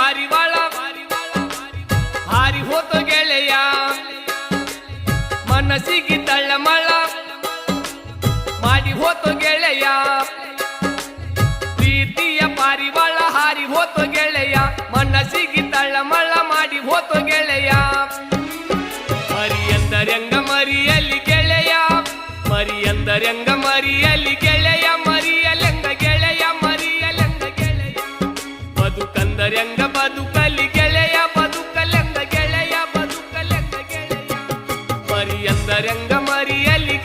ಪಾರಿವಾಳ ಹಾರಿ ಹೋತ ಗೆಳೆಯ. ಮನಸ್ಸಿಗೆ ತಳ್ಳಮಳ ಮಾಡಿ ಹೋತ ಗೆಳೆಯ. ಪ್ರೀತಿಯ ಪಾರಿವಾಳ, ಹಾರಿ ಹೋತ ಗೆಳೆಯ. ಮನಸ್ಸಿಗೆ ತಳ್ಳಮಳ ಮಾಡಿ ಹೋತ ಗೆಳೆಯ. ಮರಿ ಎಂದರೆಂಗ ಮರಿಯಲಿ ಗೆಳೆಯ. ಮರಿ ಎಂದರೆಂಗ ಮರಿಯಲಿ ಗೆಳೆಯ. ಬದುಕಲಿ ಗೆಳೆಯ ಬದುಕಲೆಂದ ಗೆಳೆಯ ಬದುಕಲೆಂದ ಗೆಳೆಯ. ಮರಿಯಂದರೆಂಗ ಮರಿಯಲಿ